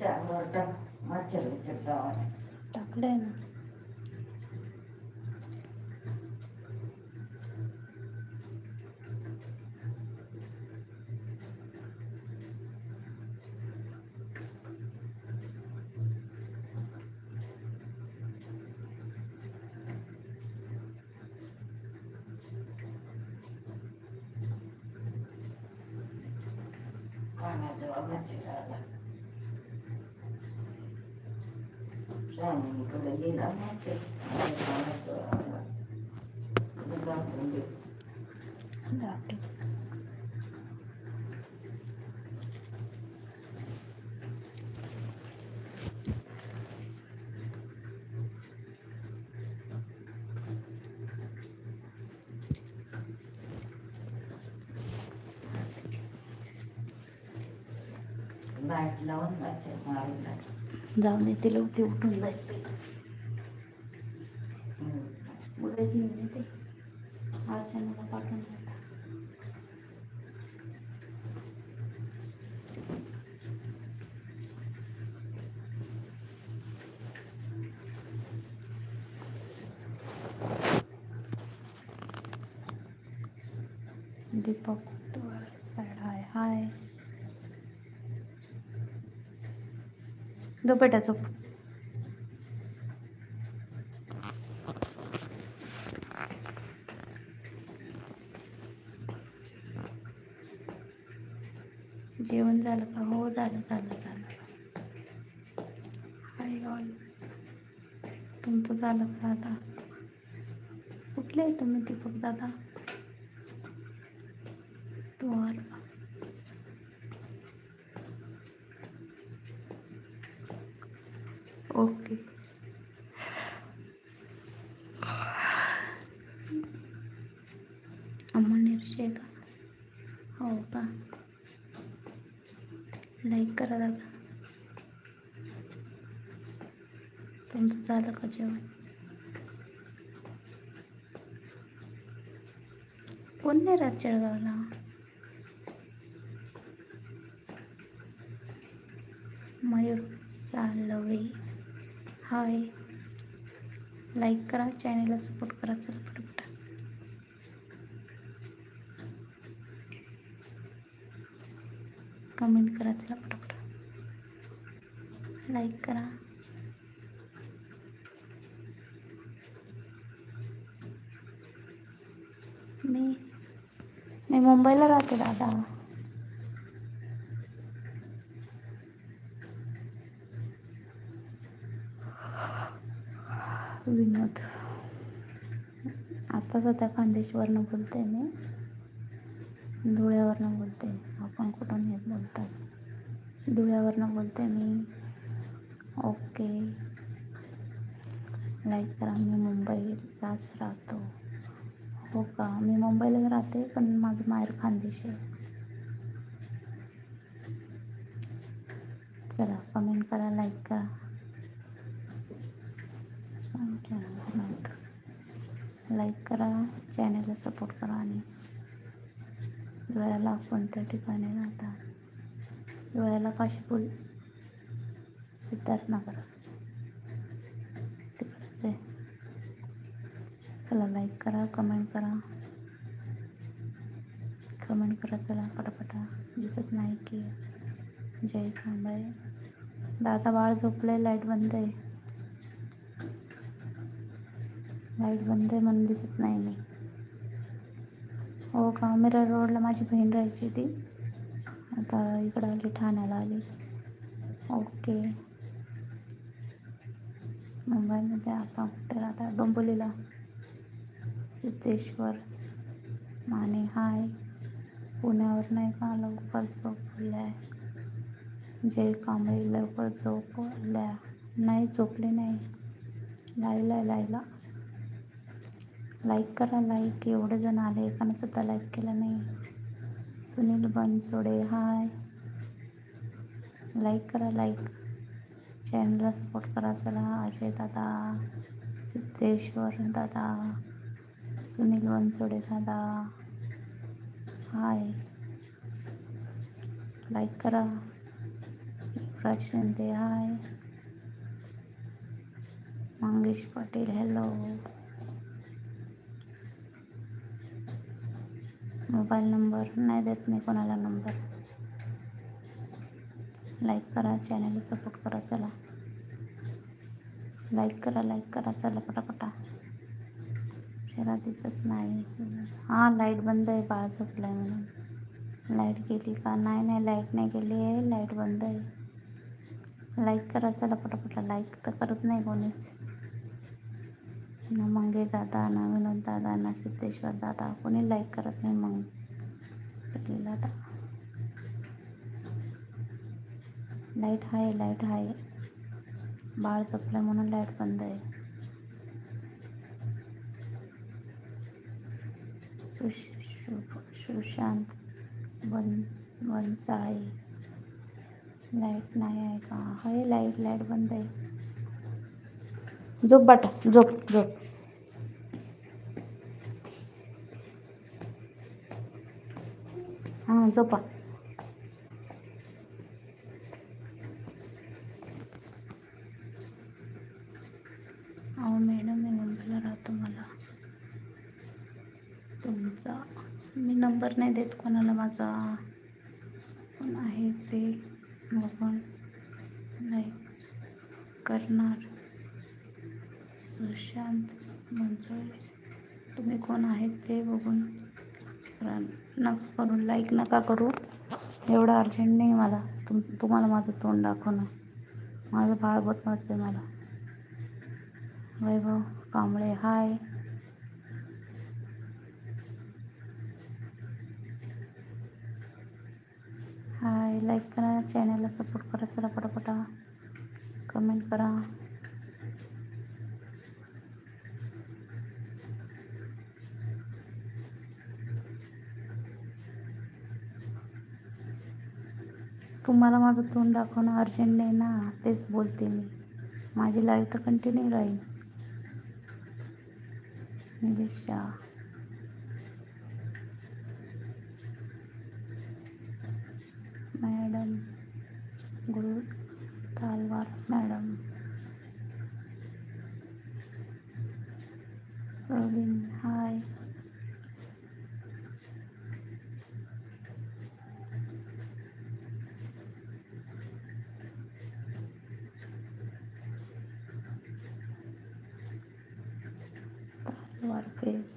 टाक मच्छर विच्छर चावा टाकलंय ना पाण्याजवळ मच्छर आला स्वामीकडे गेला मच्छर पाण्याजवळ आला दाखवून दे दाखल लाइट जाऊन येते तिला उठून जाईल. उद्या घेऊन येते. आज मला पाठवून द्या. दीपक साईड हाय हाय गो झोप जेवण झालं का? हो झालं झालं झालं. हाय ऑल तुमचं झालं का आता? कुठले आहे तुम्ही दीपक दादा? तू आला का? ओके अम्मा निरशे का हो का लाईक करा दादा तुमचं झालं का जेवण? कोण नाही राहत जळगावला? मयूर सालवे हाय. लाईक करा चॅनलला सपोर्ट करा. चला पटपट. कमेंट करा चला पटापट. लाईक करा. मी मी मुंबईला राहते दादा. विनोद. आता सध्या खानदेशवरनं बोलते मी. धुळ्यावरनं बोलते आपण कुठून येत बोलतात? धुळ्यावरनं बोलते मी. ओके. लाईक करा मी मुंबईलाच राहतो. हो का? मी मुंबईलाच राहते पण माझं माहेर खानदेश आहे. चला कमेंट करा लाईक करा. लाईक करा चॅनलला सपोर्ट करा आणि डोळ्याला कोणत्या ठिकाणी राहतात डोळ्याला काशीपूल सिद्धार्थनगर तिकडंच आहे. चला लाईक करा कमेंट करा. कमेंट करा चला पटापटा. दिसत नाही की जय कांबळे. दादा बाळ झोपले लाइट बंद आहे. लाइट बंद आहे म्हणून दिसत नाही मी. हो का? मिरर रोडला माझी बहीण राहायची ती आता इकडं आली ठाण्याला आली. ओके मुंबईमध्ये आपण कुठे राहता डोंबोलीला सिद्धेश्वर. माने हाय. पुण्यावर नाही का? लवकर झोपल्या जय कांबळे लवकर झोपल्या नाही झोपले नाही. लायला लायला लाईक करा लाईक एवढे जण आले एकानं सुद्धा लाईक केलं नाही. सुनील बनसोडे हाय लाईक करा लाईक चॅनलला सपोर्ट करा चला. अजय दादा सिद्धेश्वर दादा सुनील बनसोडे दादा हाय लाईक करा. Yuvraj Shinde hi Mangesh Patil hello mobile number. नाही देत मी कोणाला नंबर. लाईक करा चॅनलला सपोर्ट करा चला. लाईक करा लाईक करा चला पटापटा. चेहरा दिसत नाही. हां लाइट बंद आहे बाळ झोपलं आहे म्हणून. लाइट गेली का? नाही नाही लाइट नाही गेली आहे. लाइट बंद आहे. लाईक करा चला पटापटा. लाईक तर करत नाही कोणीच. ना मंगे दादा ना विनोद दादा ना सिद्धेश्वर दादा. कोणी लाईक करत नाही मग. दादा. लाइट आहे लाइट आहे बाळ झोपलं म्हणून लाइट बंद आहे. सुश सुशांत बन बनसाळे लाइट नाही आहे का? आहे लाइट लाइट बंद आहे. झोप बाटा झोप झोप. हां झोपा. अहो मॅडम मी म्हटलं राहतो मला. तुमचा. मी नंबर नाही देत कोणाला माझा. कोण आहे ते बघून. नाही. करणार. शांत मंजुळे तुम्ही कोण आहेत ते बघून नका करू लाईक नका करू. एवढं अर्जंट नाही मला. तुम तुम्हाला माझं तोंड दाखवणं माझं बाळ महत्वाचं आहे मला. वैभव कांबळे हाय हाय लाईक करा. चॅनलला सपोर्ट करा. चला पटापटा. कमेंट करा. तुम्हाला माझं तोंड दाखवणं अर्जंट नाही ना तेच बोलते मी. माझी लाईफ तर कंटिन्यू राहील. Nilesh. Shah madam Guru Talwar madam. Praveen hi Talwar face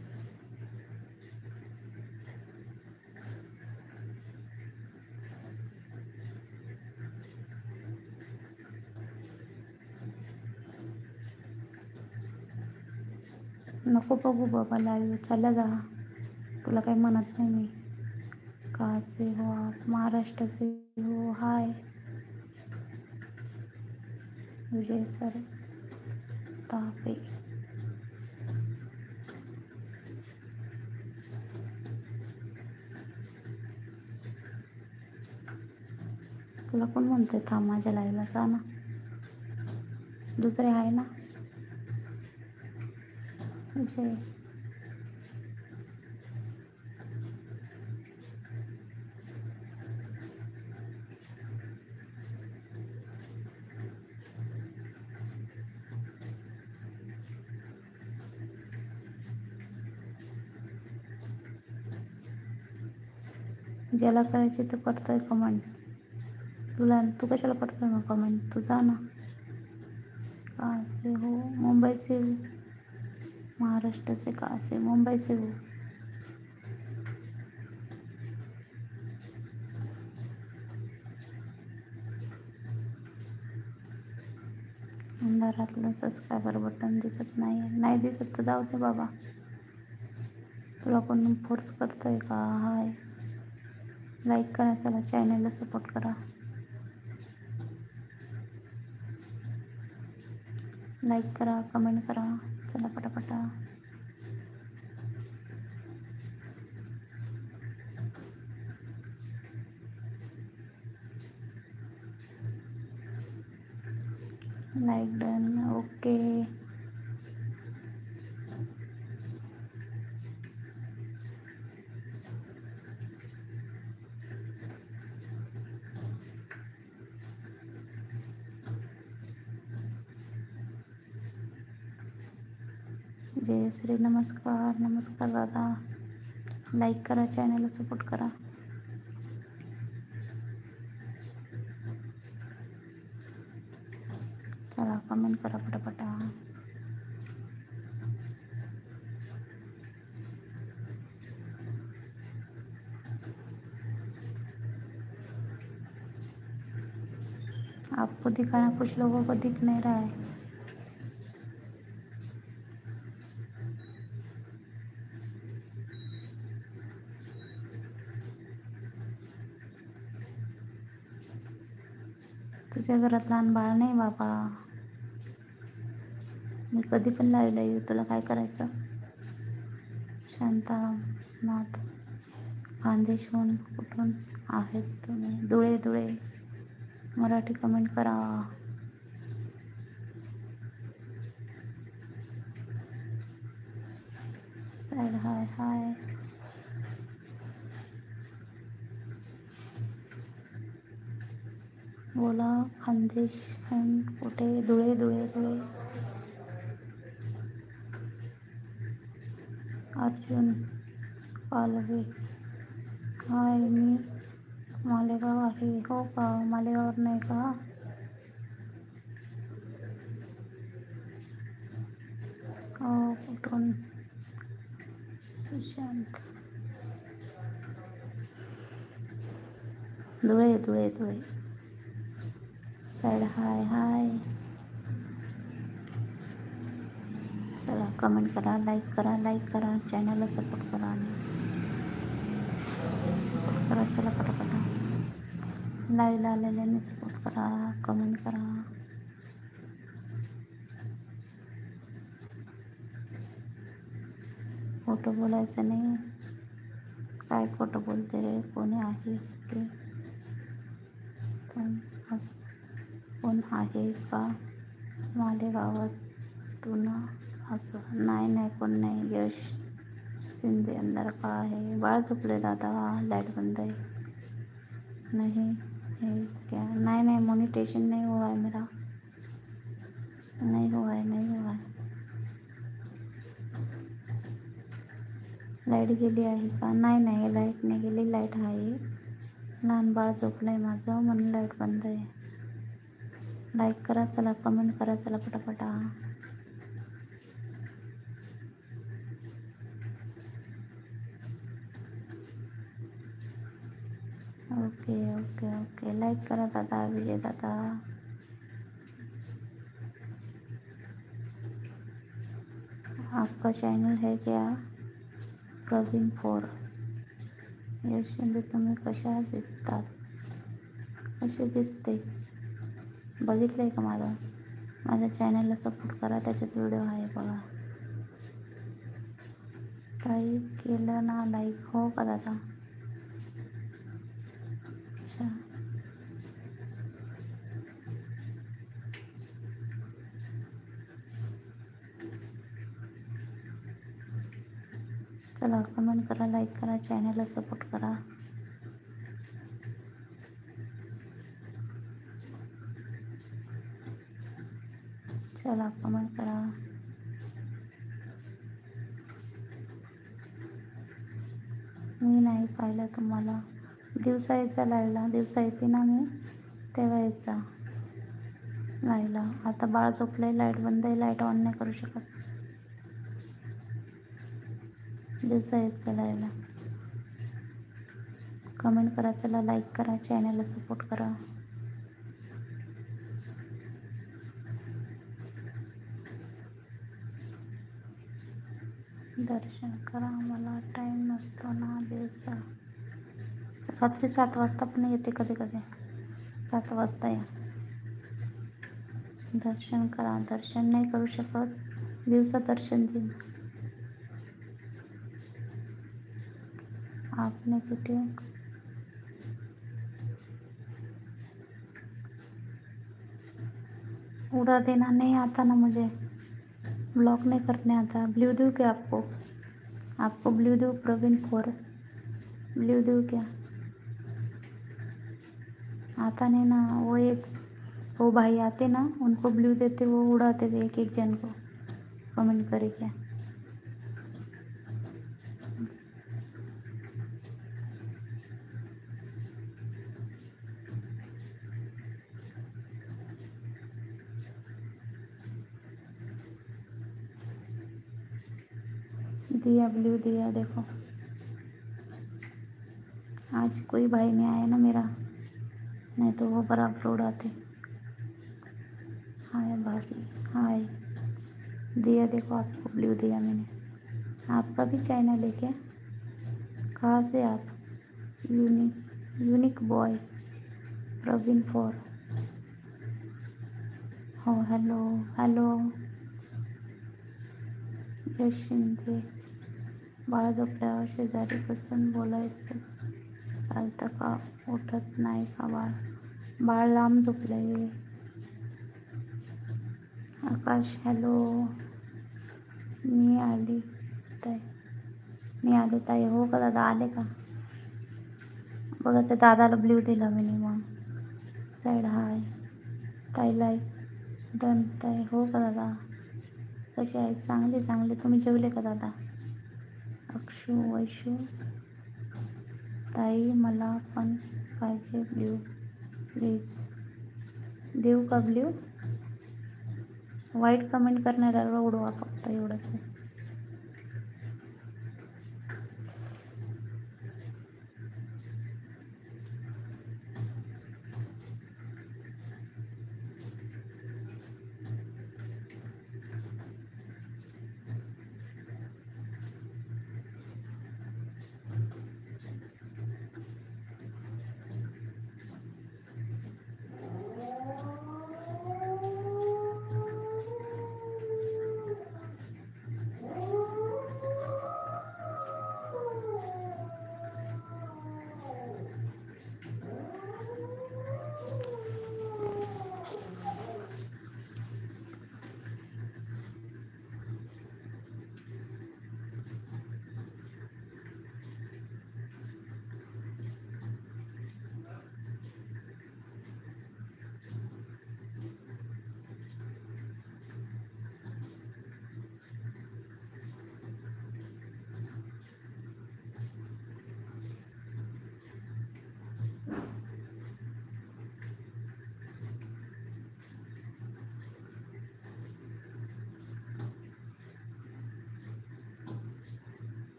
नको बघू बाबा लाईव्ह चला जा. तुला काही म्हणत नाही मी. का से हो आप? महाराष्ट्र से हो. हाय. विजय सर. तापे तुला कोण म्हणते थांब माझ्या लाईव्हला जा ना. दुसरे आहे ना? विजय ज्याला करायचे ते करतोय कमेंट तुला तू कशाला करतोय मग कमेंट तू जा ना. काय हो मुंबईचे महाराष्ट्र से कहाँ से मुंबई से हो. अंधारातलं सबस्क्रायबर बटन दिसत नाही नाही दिसत तर जाऊ दे बाबा. तुला कोण फोर्स करतोय का? हाय. लाईक करा चला चॅनलला सपोर्ट करा. लाईक करा कमेंट करा. चला पटापटा लाईक डन ओके नमस्कार नमस्कार दादा। लाईक करा चॅनलला सपोर्ट करा. चला कमेंट करा पटापटा. आपको दिखाना कुछ लोगों को दिख नहीं रहा है। तुझ्या घरात लहान बाळ नाही बाबा. मी कधी पण लावलं येऊ तुला काय करायचं? शांतानाथ खानदेशहून कुठून आहेत तुम्ही? धुळे धुळे. मराठी कमेंट करा. साईड हाय हाय बोला खानदेश कुठे? धुळे धुळे धुळे. अर्जुन पालवे. हाय मी मालेगाव आहे. हो का? मालेगावर नाही का? हो कुठून? Sushant. Dhule Dhule Dhule. Side. Hi hi. चला कमेंट करा लाईक करा लाईक करा चॅनलला सपोर्ट करा आणि सपोर्ट करा चला पटापटा. लाईव्हला आलेल्याने सपोर्ट करा कमेंट करा. खोटं बोलायचं नाही. काय खोटं बोलते रे? कोणी आहे ते पण असं का मालेगावातून असं नाही नाही कोण नाही यश शिंदे अंदर का आहे बाळ झोपले दादा लाईट बंद आहे नहीं, है क्या? नहीं नहीं मोनिटेशन नहीं हुआ है मेरा। नहीं हुआ है, नहीं हुआ है। लाईट गेली आहे का? नाही नाही लाईट नाही गेली लाईट आहे लहान बाळ झोपलं आहे माझं म्हणून लाईट बंद आहे लाईक करा चला कमेंट करा चला पटापटा. ओके ओके ओके लाईक करा दादा विजय दादा. आपका चॅनल है क्या? प्रवीण फोर यश तुम्ही कशा दिसतात कसे दिसते? बघितलं आहे का माझं? माझ्या चॅनलला सपोर्ट करा त्याच्यात व्हिडिओ आहे बघा. काही केलं ना लाईक हो का दादा? अच्छा. चला कमेंट करा लाईक करा चॅनलला सपोर्ट करा. चला कमेंट करा. मी नाही पाहिलं तुम्हाला. दिवसा यायचा लायला. दिवसा येते ना मी? तेव्हा यायचा लायला. आता बाळ झोपलं लाइट बंद आहे लाइट ऑन नाही करू शकत. दिवसा यायचा लायला. कमेंट करा चला लाईक करा चॅनलला सपोर्ट करा. दर्शन करा, मला टाईम नसतो ना दिवसा. रात्री सात वाजता पण येते कधी कधी. सात वाजता या. दर्शन करा. दर्शन नाही करू शकत, दिवसा दर्शन देईन. आपने वीडियो उड़ा देना नहीं आता ना मुझे ब्लॉक नहीं करने आता. ब्लू दूँ क्या आपको? आपको ब्लू दूँ प्रवीण फोर। ब्लू दूँ क्या? आता नहीं ना। वो एक, वो भाई आते ना, उनको ब्लू देते, वो उड़ाते थे एक एक जन को। कमेंट करे दिया, ब्लू दिया, देखो। आज कोई भाई नहीं आया ना मेरा, नहीं तो वो पर अपलोड आते। हाय भाभी, हाय। दिया देखो आपको, ब्लू दिया मैंने। आपका भी चैनल क्या? कहाँ से आप? Unique unique boy Praveen four हो हॅलो हॅलो यश शिंदे बाळ झोपल्यावर शेजारी बसून बोलायचं. चालतं का? उठत नाही का बाळ? बाळ लांब झोपलंय आकाश हॅलो? मी आली ताई. मी आलो ताई. हो का दादा? आले का? बघा त्या दादाला ब्ल्यू दिला मी मग. सॅड हाय ताई लाईक डन ताई. हो का दादा? कसे आहेत? चांगले चांगले. तुम्ही जेवले का दादा? अक्षू वैशू ताई मला पण पाहिजे ब्ल्यू. प्लीज. देऊ का ब्ल्यू? वाईट कमेंट करणाऱ्याला उडवा फक्त एवढंच आहे.